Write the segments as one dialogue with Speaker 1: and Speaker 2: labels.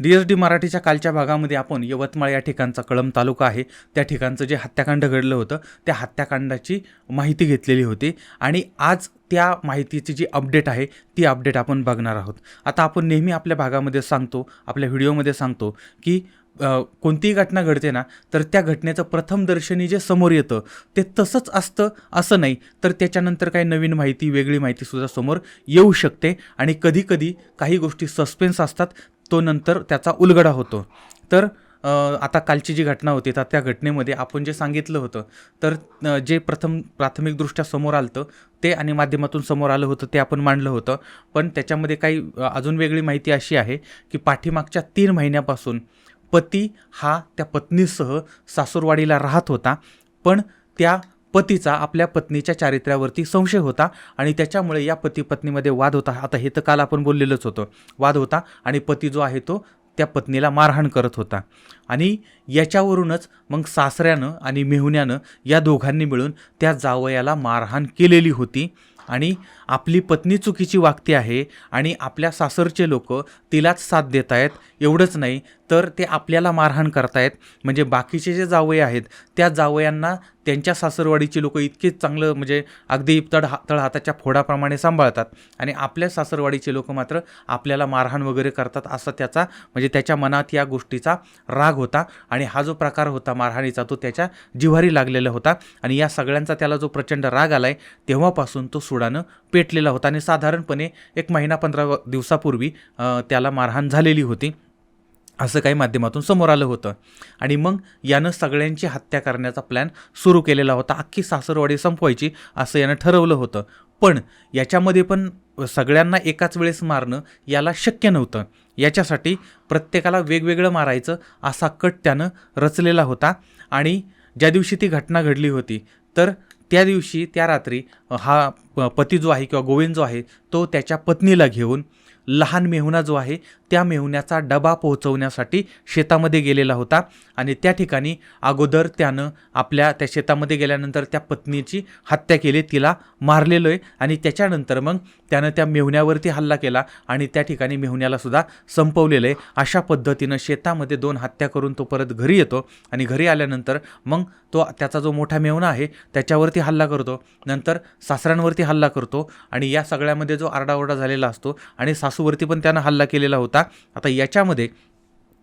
Speaker 1: D S D मराठीच्या कालच्या भागामध्ये आपण यवतमाळ या ठिकाणचा कळंब तालुका आहे. त्या ठिकाणचं जे हत्याकांड घडलं होतं त्या हत्याकांडाची माहिती घेतलेली होती आणि आज त्या माहितीची जी अपडेट आहे ती अपडेट आपण बघणार आहोत. आता आपण नेहमी आपल्या भागामध्ये सांगतो आपल्या व्हिडिओमध्ये सांगतो की कोणतीही घटना घडते ना तर त्या घटनेचं प्रथम दर्शनी जे समोर येतं ते तसंच असतं असं नाही. तर त्याच्यानंतर काही नवीन माहिती वेगळी माहितीसुद्धा समोर येऊ शकते आणि कधीकधी काही गोष्टी सस्पेन्स असतात तो नंतर त्याचा उलगडा होतो. तर आता कालची जी घटना होती तर त्या घटनेमध्ये आपण जे सांगितलं होतं तर जे प्रथम प्राथमिकदृष्ट्या समोर आलं ते आणि माध्यमातून समोर आलं होतं ते आपण मांडलं होतं. पण त्याच्यामध्ये काही अजून वेगळी माहिती अशी आहे की पाठीमागच्या तीन महिन्यापासून पती हा त्या पत्नीसह सासूरवाडीला राहत होता. पण त्या पतीचा आपल्या पत्नीच्या चारित्र्यावरती संशय होता आणि त्याच्यामुळे या पती पत्नीमध्ये वाद होता. आता हे तर काल आपण बोललेलंच होतं. वाद होता आणि पती जो आहे तो त्या पत्नीला मारहाण करत होता. आणि याच्यावरूनच मग सासऱ्यानं आणि मेहुण्यानं या दोघांनी मिळून त्या जावयाला मारहाण केलेली होती. आणि आपली पत्नी चुकीची वागते आहे आणि आपल्या सासरचे लोक तिलाच साथ देत आहेत एवढंच नाही तर ते आपल्याला मारहाण करतायत. म्हणजे बाकीचे जे जावये आहेत त्या जावयांना त्यांच्या सासरवाडीची लोक इतके चांगलं म्हणजे अगदी तड हा तळ हाताच्या फोडाप्रमाणे सांभाळतात. आणि आपल्या सासरवाडीचे लोक मात्र आपल्याला मारहाण वगैरे करतात असा त्याचा म्हणजे त्याच्या मनात या गोष्टीचा राग होता. आणि हा जो प्रकार होता मारहाणीचा तो त्याच्या जिव्हारी लागलेला होता. आणि या सगळ्यांचा त्याला जो प्रचंड राग आलाय तेव्हापासून तो सुडानं पेटलेला होता. आणि साधारणपणे एक महिना पंधरा दिवसापूर्वी त्याला मारहाण झालेली होती. असं काही माध्यमातून समोर आलं होतं. आणि मग यानं सगळ्यांची हत्या करण्याचा प्लॅन सुरू केलेला होता. अख्खी सासरवाडी संपवायची असं यानं ठरवलं होतं. पण याच्यामध्ये पण सगळ्यांना एकाच वेळेस मारणं याला शक्य नव्हतं. याच्यासाठी प्रत्येकाला वेगवेगळं मारायचं असा कट त्यानं रचलेला होता. आणि ज्या दिवशी ती घटना घडली होती तर त्या दिवशी त्या रात्री हा प- पती जो आहे किंवा गोविंद जो आहे तो त्याच्या पत्नीला घेऊन लहान मेहुणा जो आहे त्या मेहुण्याचा डबा पोहोचवण्यासाठी शेतामध्ये गेलेला होता. आणि त्या ठिकाणी अगोदर त्यानं आपल्या त्या शेतामध्ये गेल्यानंतर त्या पत्नीची हत्या केली. तिला मारलेलं आहे. आणि त्याच्यानंतर मग त्यानं त्या मेहुण्यावरती हल्ला केला आणि त्या ठिकाणी मेहुण्याला सुद्धा संपवलेलं आहे. अशा पद्धतीनं शेतामध्ये दोन हत्या करून तो परत घरी येतो आणि घरी आल्यानंतर मग तो त्याचा जो मोठा मेहुणा आहे त्याच्यावरती हल्ला करतो. नंतर सासऱ्यांवरती हल्ला करतो आणि या सगळ्यामध्ये जो आरडाओरडा झालेला असतो आणि सासूवरती पण त्यानं हल्ला केलेला होता. आता याच्यामध्ये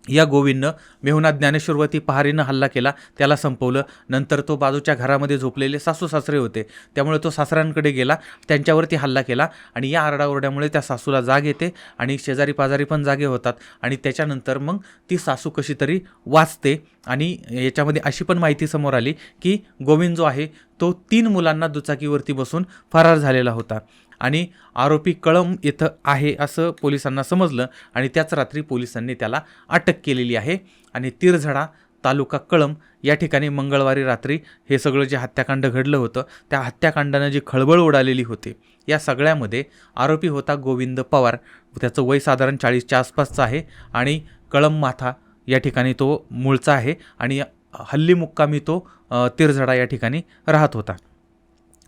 Speaker 1: या गोविंदनं मेहुना ज्ञानेश्वरवरती पहारीनं हल्ला केला त्याला संपवलं. नंतर तो बाजूच्या घरामध्ये झोपलेले सासू सासरे होते. त्यामुळे तो सासऱ्यांकडे गेला त्यांच्यावरती हल्ला केला आणि या आरडाओरड्यामुळे त्या सासूला जाग येते आणि शेजारी पाजारी पण जागे होतात आणि त्याच्यानंतर मग ती सासू कशी तरी वाचते आणि याच्यामध्ये अशी पण माहिती समोर आली की गोविंद जो आहे तो तीन मुलांना दुचाकीवरती बसून फरार झालेला होता. आणि आरोपी कळम इथं आहे असं पोलिसांना समजलं आणि त्याच रात्री पोलिसांनी त्याला अटक केलेली आहे. आणि तिरझडा तालुका कळम या ठिकाणी मंगळवारी रात्री हे सगळं जे हत्याकांड घडलं होतं त्या हत्याकांडानं जी खळबळ उडालेली होती या सगळ्यामध्ये आरोपी होता गोविंद पवार. त्याचं वय साधारण चाळीसच्या आसपासचं आहे आणि कळम माथा या ठिकाणी तो मूळचा आहे आणि हल्ली मुक्कामी तो तिरझडा या ठिकाणी राहत होता.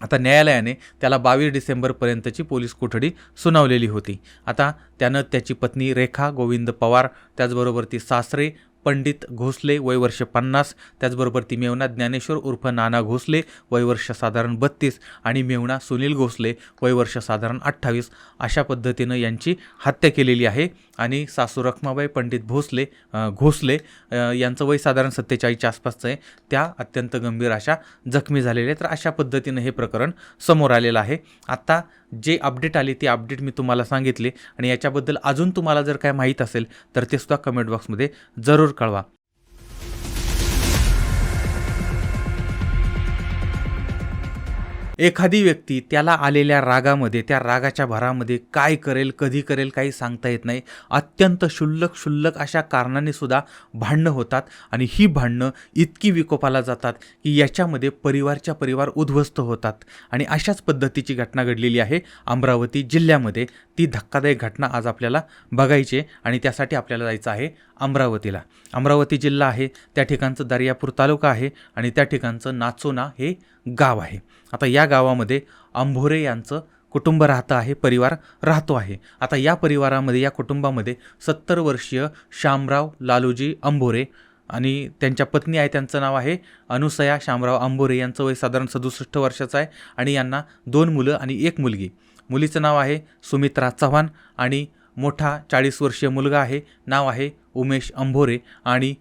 Speaker 1: आता न्यायालयाने त्याला बावीस डिसेंबरपर्यंतची पोलीस कोठडी सुनावलेली होती. आता त्यानं त्याची पत्नी रेखा गोविंद पवार त्याचबरोबर ती सासरे पंडित घोसले वय वर्ष पन्नास. त्याचबरोबर ती मेवना ज्ञानेश्वर उर्फ नाना घोसले वय वर्ष साधारण बत्तीस. आणि मेवणा सुनील घोसले वय वर्ष साधारण अठ्ठावीस. अशा पद्धतीनं यांची हत्या केलेली आहे. आणि सासू रखमाबाई पंडित भोसले घोसले यांचं वय साधारण सत्तेचाळीसच्या आसपासचं आहे. त्या अत्यंत गंभीर अशा जखमी झालेल्या आहेत. तर अशा पद्धतीनं हे प्रकरण समोर आलेलं आहे. आत्ता जे अपडेट आले ते अपडेट मी तुम्हाला सांगितले. आणि याच्याबद्दल अजून तुम्हाला जर काय माहीत असेल तर ते सुद्धा कमेंट बॉक्समध्ये जरूर कळवा. एखादी व्यक्ती त्याला आलेल्या रागामध्ये त्या रागाच्या भरामध्ये काय करेल कधी करेल काही सांगता येत नाही. अत्यंत क्षुल्लक क्षुल्लक अशा कारणाने सुद्धा भांडणं होतात आणि ही भांडणं इतकी विकोपाला जातात की याच्यामध्ये परिवारच्या परिवार उद्ध्वस्त होतात. आणि अशाच पद्धतीची घटना घडलेली आहे. अमरावती जिल्ह्यामध्ये ती धक्कादायक घटना आज आपल्याला बघायची आहे आणि त्यासाठी आपल्याला जायचं आहे. अमरावतीला. अमरावती जिल्हा आहे त्या ठिकाणचं दर्यापूर तालुका आहे आणि त्या ठिकाणचं नाचोना हे गाव आहे. आता या गावामध्ये अंभोरे यांचं कुटुंब राहतं आहे परिवार राहतो आहे. आता या परिवारामध्ये या कुटुंबामध्ये सत्तर वर्षीय शामराव लालूजी अंभोरे आणि त्यांच्या पत्नी आहे त्यांचं नाव आहे अनुसया शामराव अंबोरे यांचं वय साधारण सदुसष्ट वर्षाचं आहे आणि यांना दोन मुलं आणि एक मुलगी. मुलीचं नाव आहे सुमित्रा चव्हाण आणि मोठा चाळीस वर्षीय मुलगा आहे नाव आहे उमेश अंभोरे आणि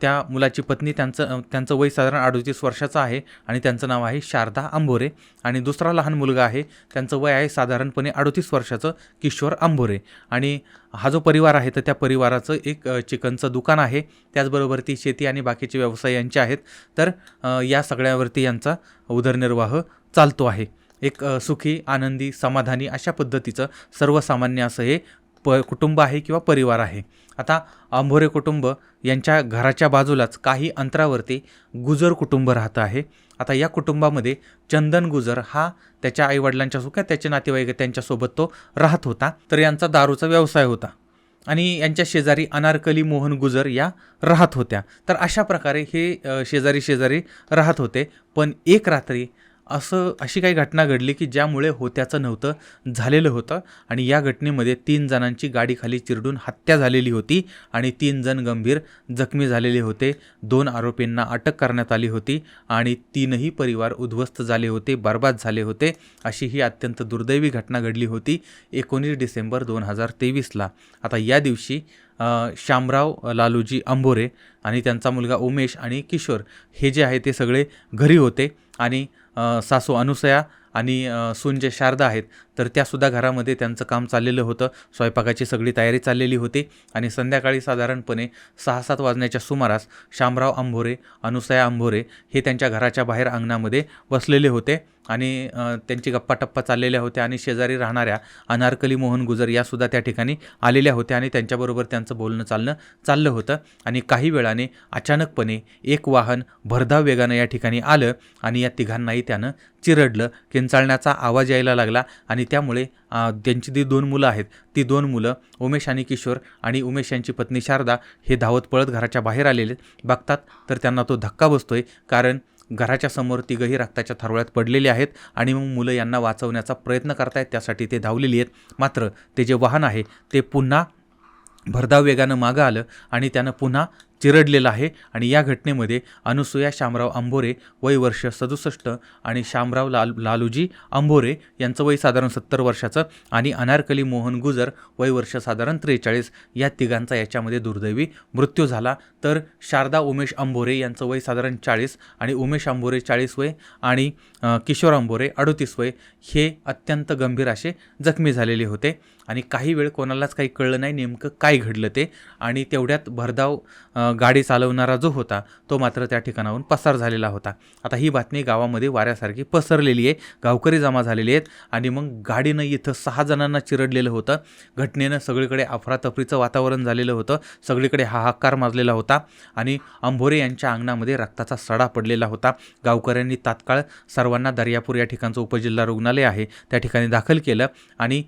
Speaker 1: त्या मुलाची पत्नी त्यांचं त्यांचं वय साधारण अडोतीस वर्षाचं आहे आणि त्यांचं नाव आहे शारदा अंभोरे आणि दुसरा लहान मुलगा आहे त्यांचं वय आहे साधारणपणे अडोतीस वर्षाचं किशोर अंभोरे. आणि हा जो परिवार आहे तर त्या परिवाराचं एक चिकनचं दुकान आहे. त्याचबरोबर ती शेती आणि बाकीचे व्यवसाय यांचे आहेत. तर या सगळ्यावरती यांचा उदरनिर्वाह चालतो आहे. एक सुखी आनंदी समाधानी अशा पद्धतीचं सर्वसामान्य असं हे प कुटुंब आहे किंवा परिवार आहे. आता आंभोरे कुटुंब यांच्या घराच्या बाजूलाच काही अंतरावरती गुजर कुटुंब राहतं आहे. आता या कुटुंबामध्ये चंदन गुजर हा त्याच्या आईवडिलांच्या सुख्या त्याचे नातेवाईक त्यांच्यासोबत तो राहत होता. तर यांचा दारूचा व्यवसाय होता. आणि यांच्या शेजारी अनारकली मोहन गुजर या राहत होत्या. तर अशा प्रकारे हे शेजारी शेजारी राहत होते. पण एक रात्री असं अशी काही घटना घडली की ज्यामुळे होत्याचं नव्हतं झालेलं होतं आणि या घटनेमध्ये तीन जणांची गाडीखाली चिरडून हत्या झालेली होती आणि तीन जण गंभीर जखमी झालेले होते. दोन आरोपींना अटक करण्यात आली होती आणि तीनही परिवार उद्ध्वस्त झाले होते बर्बाद झाले होते. अशी ही अत्यंत दुर्दैवी घटना घडली होती एकोणीस डिसेंबर दोन हजार तेवीसला. आता या दिवशी शामराव लालूजी अंबोरे आणि त्यांचा मुलगा उमेश आणि किशोर हे जे आहे ते सगळे घरी होते आणि सासू अनुसया आणि सून जे शारदा आहेत तर त्यासुद्धा घरामध्ये त्यांचं काम चाललेलं होतं. स्वयंपाकाची सगळी तयारी चाललेली होती आणि संध्याकाळी साधारणपणे सहा सात वाजण्याच्या सुमारास शामराव अंभोरे अनुसया अंभोरे हे त्यांच्या घराच्या बाहेर अंगणामध्ये बसलेले होते. आणि त्यांची गप्पा टप्पा चाललेल्या होत्या आणि शेजारी राहणाऱ्या अनारकली मोहन गुजर यासुद्धा त्या ठिकाणी आलेल्या होत्या आणि त्यांच्याबरोबर त्यांचं बोलणं चालणं चाललं होतं. आणि काही वेळाने अचानकपणे एक वाहन भरधाव वेगानं या ठिकाणी आलं आणि या तिघांनाही त्यानं चिरडलं. किंचाळण्याचा आवाज यायला लागला आणि त्यामुळे त्यांची जी दोन मुलं आहेत ती दोन मुलं उमेश आणि किशोर आणि उमेश यांची पत्नी शारदा हे धावत पळत घराच्या बाहेर आलेले बघतात तर त्यांना तो धक्का बसतोय कारण घराच्या समोर तिघही रक्ताच्या थारोळ्यात पडलेले आहेत आणि मग मुलं यांना वाचवण्याचा प्रयत्न करतायत त्यासाठी ते धावलेली आहेत. मात्र ते जे वाहन आहे ते पुन्हा भरधाव वेगानं मागं आलं आणि त्यानं पुन्हा चिरडलेलं आहे आणि या घटनेमध्ये अनुसूया शामराव अंभोरे वय वर्ष सदुसष्ट आणि शामराव लाल लालूजी अंभोरे यांचं वय साधारण सत्तर वर्षाचं आणि अनारकली मोहन गुजर वय वर्ष साधारण त्रेचाळीस या तिघांचा याच्यामध्ये दुर्दैवी मृत्यू झाला. तर शारदा उमेश अंभोरे यांचं वय साधारण चाळीस आणि उमेश अंभोरे चाळीस वय आणि किशोर अंभोरे अडोतीस वय हे अत्यंत गंभीर असे जखमी झालेले होते. आणि काही वेळ कोणालाच काही कळलं नाही नेमकं काय घडलं ते. आणि तेवढ्यात भरधाव गाडी चालवणारा जो होता तो मात्र त्या ठिकाणाहून पसार झालेला होता. आता ही बातमी गावामध्ये वाऱ्यासारखी पसरलेली आहे. गावकरी जमा झालेले आहेत आणि मग गाडीनं इथं सहा जणांना चिरडलेलं होतं. घटनेनं सगळीकडे अफरातफरीचं वातावरण झालेलं होतं. सगळीकडे हाहाकार माजलेला होता आणि अंभोरे यांच्या अंगणामध्ये रक्ताचा सडा पडलेला होता. गावकऱ्यांनी तात्काळ सर्वांना दर्यापूर या ठिकाणचं उपजिल्हा रुग्णालय आहे त्या ठिकाणी दाखल केलं आणि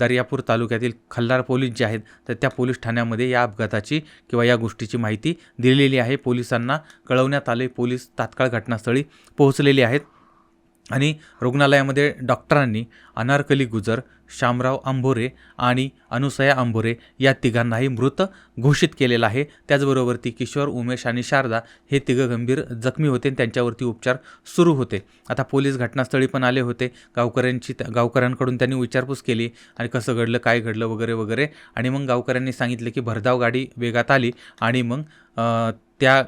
Speaker 1: दर्यापूर दर्यापूर तालुक्यातील खल्लार पोलीस जे आहेत तर त्या पोलीस ठाण्यामध्ये या अपघाताची किंवा या गोष्टीची माहिती दिलेली आहे. पोलिसांना कळवण्यात आले. पोलीस तात्काळ घटनास्थळी पोहोचलेले आहेत. आणि रुग्णालयामध्ये डॉक्टरांनी अनारकली गुजर शामराव आंभोरे आणि अनुसया आंभोरे या तिघांनाही मृत घोषित केलेला आहे. त्याचबरोबर ती किशोर उमेश आणि शारदा हे तिघं गंभीर जखमी होते आणि त्यांच्यावरती उपचार सुरू होते. आता पोलीस घटनास्थळी पण आले होते. गावकऱ्यांची गावकऱ्यांकडून त्यांनी विचारपूस केली आणि कसं घडलं काय घडलं वगैरे वगैरे. आणि मग गावकऱ्यांनी सांगितलं की भरधाव गाडी वेगात आली आणि मग त्या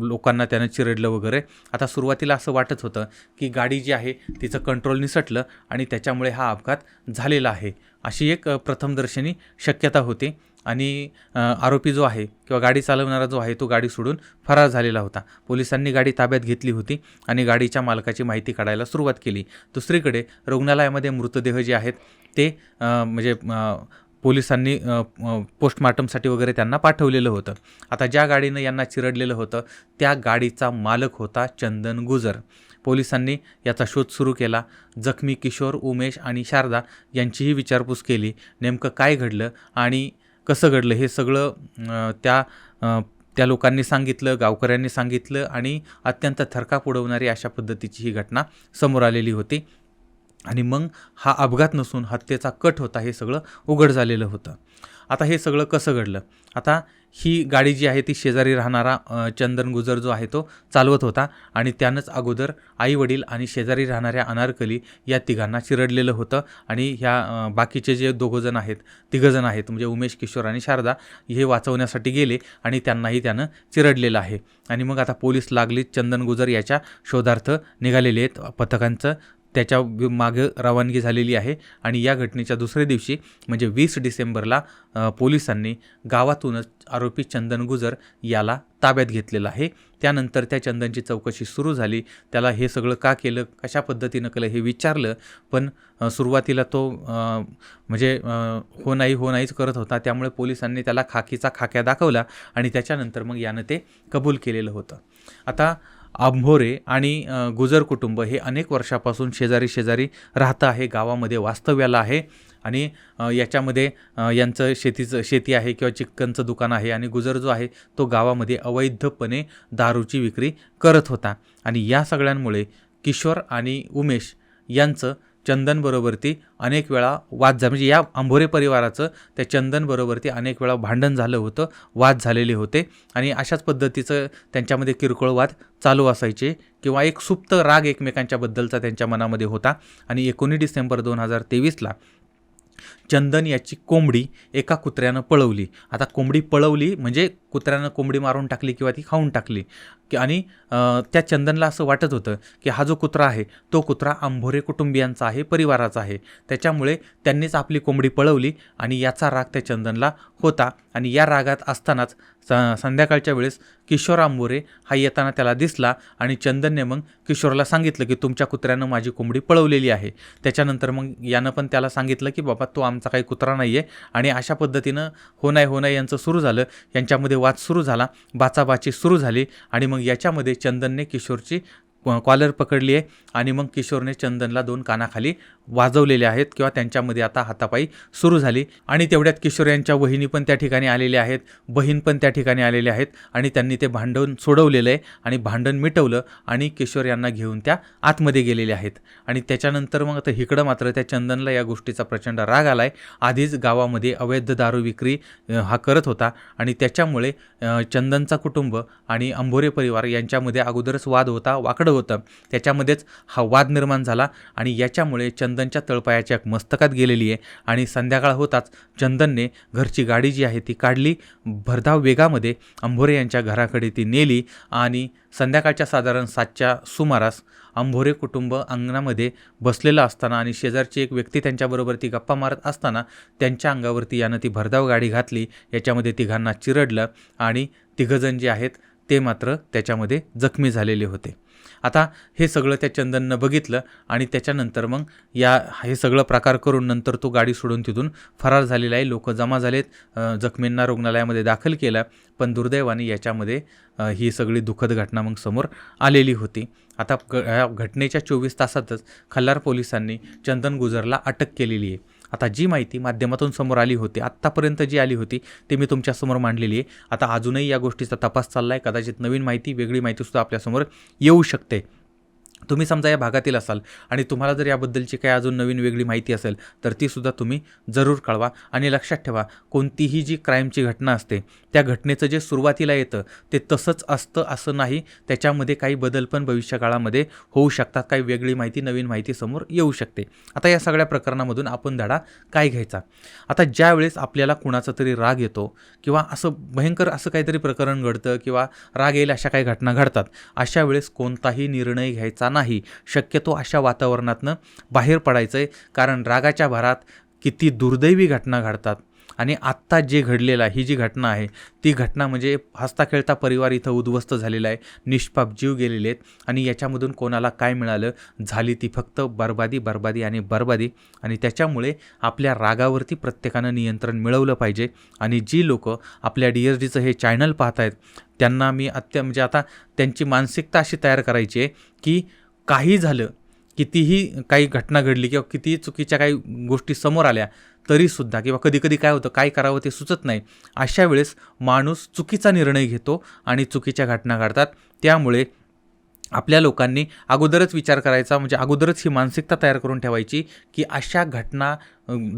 Speaker 1: लोकांना त्यानं चिरडलं वगैरे. आता सुरुवातीला असं वाटत होतं की गाडी जी आहे तिचं कंट्रोल निसटलं आणि त्याच्यामुळे हा अपघात झालेला आहे. अशी एक प्रथमदर्शनी शक्यता होती आणि आरोपी जो आहे किंवा गाडी चालवणारा जो आहे तो गाडी सोडून फरार झालेला होता. पोलिसांनी गाडी ताब्यात घेतली होती आणि गाडीच्या मालकाची माहिती काढायला सुरुवात केली. दुसरीकडे रुग्णालयामध्ये मृतदेह जे आहेत ते म्हणजे पोलिसांनी पोस्टमार्टमसाठी वगैरे त्यांना पाठवलेलं होतं. आता ज्या गाडीनं यांना चिरडलेलं होतं त्या गाडीचा मालक होता चंदन गुजर. पोलिसांनी याचा शोध सुरू केला. जखमी किशोर उमेश आणि शारदा यांचीही विचारपूस केली. नेमकं काय घडलं आणि कसं घडलं हे सगळं त्या त्या लोकांनी सांगितलं गावकऱ्यांनी सांगितलं आणि अत्यंत थरकाप उडवणारी अशा पद्धतीची ही घटना समोर आलेली होती. आणि मग हा अपघात नसून हत्येचा कट होता हे सगळं उघड झालेलं होतं. आता हे सगळं कसं घडलं? आता ही गाडी जी आहे ती शेजारी राहणारा चंदन गुजर जो आहे तो चालवत होता आणि त्यानंच अगोदर आई वडील आणि शेजारी राहणाऱ्या अनारकली या तिघांना चिरडलेलं होतं आणि ह्या बाकीचे जे दोघंजण आहेत तिघंजण आहेत म्हणजे उमेश किशोर आणि शारदा हे वाचवण्यासाठी गेले आणि त्यांनाही त्यानं चिरडलेलं आहे. आणि मग आता पोलीस लागलीत चंदन गुजर याच्या शोधार्थ निघालेले आहेत पथकांचं त्याच्यामागे मागं रवानगी झालेली आहे. आणि या घटनेच्या दुसऱ्या दिवशी म्हणजे वीस डिसेंबरला पोलिसांनी गावातूनच आरोपी चंदन गुजर याला ताब्यात घेतलेलं आहे. त्यानंतर त्या चंदनची चौकशी सुरू झाली. त्याला हे सगळं का केलं कशा पद्धतीनं केलं हे विचारलं. पण सुरुवातीला तो म्हणजे हो नाही हो नाहीच करत होता. त्यामुळे पोलिसांनी त्याला खाकीचा खाक्या दाखवला आणि त्याच्यानंतर मग यानं ते कबूल केलेलं होतं. आता आंभोरे आणि गुजर कुटुंब हे अनेक वर्षापासून शेजारी शेजारी राहतं आहे. गावामध्ये वास्तव्याला आहे आणि याच्यामध्ये यांचं शेतीचं शेती आहे किंवा चिक्कनचं दुकान आहे आणि गुजर जो आहे तो गावामध्ये अवैधपणे दारूची विक्री करत होता. आणि या सगळ्यांमुळे किशोर आणि उमेश यांचं चंदनबरोबर ती अनेक वेळा वाद झा म्हणजे या आंभोरे परिवाराचं त्या चंदनबरोबरती अनेक वेळा भांडण झालं होतं वाद झालेले होते. आणि अशाच पद्धतीचं त्यांच्यामध्ये किरकोळ वाद चालू असायचे किंवा एक सुप्त राग एकमेकांच्याबद्दलचा त्यांच्या मनामध्ये होता. आणि एकोणीस डिसेंबर दोन हजार तेवीसला चंदन याची कोंबडी एका कुत्र्यानं पळवली. आता कोंबडी पळवली म्हणजे कुत्र्यानं कोंबडी मारून टाकली किंवा ती खाऊन टाकली. की आणि त्या चंदनला असं वाटत होतं की हा जो कुत्रा आहे तो कुत्रा आंभोरे कुटुंबियांचा आहे परिवाराचा आहे. त्याच्यामुळे त्यांनीच आपली कोंबडी पळवली आणि याचा राग त्या चंदनला होता. आणि या रागात असतानाच स संध्याकाळच्या वेळेस किशोर आंबोरे हा येताना त्याला दिसला आणि चंदनने मग किशोरला सांगितलं की तुमच्या कुत्र्यानं माझी कोंबडी पळवलेली आहे. त्याच्यानंतर मग यानं पण त्याला सांगितलं की बाबा तो आमचा काही कुत्रा नाही आहे आणि अशा पद्धतीनं हो नाही हो नाही यांचं सुरू झालं. यांच्यामध्ये वाद सुरू झाला बाचाबाची सुरू झाली आणि मग याच्यामध्ये चंदनने किशोरची कॉलर पकडली आहे आणि मग किशोरने चंदनला दोन कानाखाली वाजवलेले आहेत किंवा त्यांच्यामध्ये आता हातापाई सुरू झाली. आणि तेवढ्यात किशोर यांच्या वहिनी पण त्या ठिकाणी आलेल्या आहेत बहीण पण त्या ठिकाणी आलेल्या आहेत आणि त्यांनी ते भांडण सोडवलेलं आहे आणि भांडण मिटवलं आणि किशोर यांना घेऊन त्या आतमध्ये गेलेले आहेत. आणि त्याच्यानंतर मग आता इकडं मात्र त्या चंदनला या गोष्टीचा प्रचंड राग आला आहे आधीच गावामध्ये अवैध दारू विक्री हा करत होता आणि त्याच्यामुळे चंदनचा कुटुंब आणि अंभोरे परिवार यांच्यामध्ये अगोदरच वाद होता वाकडं होतं. त्याच्यामध्येच हा वाद निर्माण झाला आणि याच्यामुळे चंदनच्या तळपायाच्या मस्तकात गेलेली आहे आणि संध्याकाळ होताच चंदनने घरची गाडी जी आहे ती काढली. भरधाव वेगामध्ये अंभोरे यांच्या घराकडे ती नेली आणि संध्याकाळच्या साधारण सातच्या सुमारास अंभोरे कुटुंब अंगणामध्ये बसलेलं असताना आणि शेजारची एक व्यक्ती त्यांच्याबरोबर ती गप्पा मारत असताना त्यांच्या अंगावरती यानं ती भरधाव गाडी घातली. याच्यामध्ये तिघांना चिरडलं आणि तिघंजण जे आहेत ते मात्र त्याच्यामध्ये जखमी झालेले होते. आता हे सगळं त्या चंदननं बघितलं आणि त्याच्यानंतर मग या हे सगळं प्रकार करून नंतर तो गाडी सोडून तिथून फरार झालेला आहे. लोक जमा झालेत. जखमींना रुग्णालयामध्ये दाखल केलं. पण दुर्दैवाने याच्यामध्ये ही सगळी दुःखद घटना मग समोर आलेली होती. आता ग ह्या घटनेच्या चोवीस तासातच खल्लार पोलिसांनी चंदन गुजरला अटक केलेली आहे. आता जी माहिती माध्यमातून समोर आली होती आत्तापर्यंत जी आली होती ती मी तुमच्यासमोर मांडलेली आहे. आता अजूनही या गोष्टीचा तपास चालला आहे कदाचित नवीन माहिती वेगळी माहितीसुद्धा आपल्यासमोर येऊ शकते. तुम्ही समजा या भागातील असाल आणि तुम्हाला जर याबद्दलची काही अजून नवीन वेगळी माहिती असेल तर तीसुद्धा तुम्ही जरूर कळवा आणि लक्षात ठेवा कोणतीही जी क्राईमची घटना असते त्या घटनेचं जे सुरुवातीला येतं ते तसंच असतं असं नाही. त्याच्यामध्ये काही बदल पण भविष्यकाळामध्ये होऊ शकतात. काही वेगळी माहिती नवीन माहिती समोर येऊ शकते. आता या सगळ्या प्रकरणामधून आपण धडा काय घ्यायचा? आता ज्या वेळेस आपल्याला कुणाचा तरी राग येतो किंवा असं भयंकर असं काहीतरी प्रकरण घडतं किंवा राग येईल अशा काही घटना घडतात अशा वेळेस कोणताही निर्णय घ्यायचा नाही. शक्यतो अशा वातावरणातनं बाहेर पडायचं आहे कारण रागाच्या भरात किती दुर्दैवी घटना घडतात. आणि आत्ता जे घडलेलं आहे ही जी घटना आहे ती घटना म्हणजे हसता खेळता परिवार इथं उद्ध्वस्त झालेला आहे निष्पाप जीव गेलेले आहेत. आणि याच्यामधून कोणाला काय मिळालं झाली ती फक्त बरबादी बर्बादी आणि बरबादी. आणि त्याच्यामुळे आपल्या रागावरती प्रत्येकानं नियंत्रण मिळवलं पाहिजे. आणि जी लोक आपल्या डी एस डीचं हे चॅनल पाहत आहेत त्यांना मी अत्य म्हणजे आता त्यांची मानसिकता अशी तयार करायची आहे की काही झालं कितीही काही घटना घडली किंवा कितीही चुकीच्या काही गोष्टी समोर आल्या तरीसुद्धा किंवा कधी कधी काय होतं काय करावं ते सुचत नाही. अशा वेळेस माणूस चुकीचा निर्णय घेतो आणि चुकीच्या घटना घडतात. त्यामुळे आपल्या लोकांनी अगोदरच विचार करायचा म्हणजे अगोदरच ही मानसिकता तयार करून ठेवायची की अशा घटना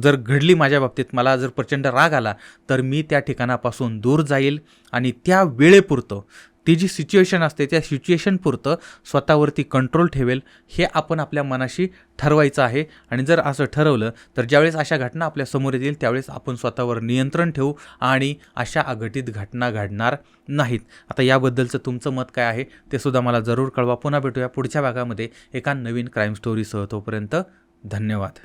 Speaker 1: जर घडली माझ्या बाबतीत मला जर प्रचंड राग आला तर मी त्या ठिकाणापासून दूर जाईल आणि त्या वेळेपुरतं ती जी सिच्युएशन असते त्या सिच्युएशनपुरतं स्वतःवरती कंट्रोल ठेवेल हे आपण आपल्या मनाशी ठरवायचं आहे. आणि जर असं ठरवलं तर ज्यावेळेस अशा घटना आपल्यासमोर येतील त्यावेळेस आपण स्वतःवर नियंत्रण ठेवू आणि अशा अघटित घटना घडणार नाहीत. आता याबद्दलचं तुमचं मत काय आहे ते सुद्धा मला जरूर कळवा. पुन्हा भेटूया पुढच्या भागामध्ये एका नवीन क्राईम स्टोरीसह तोपर्यंत धन्यवाद.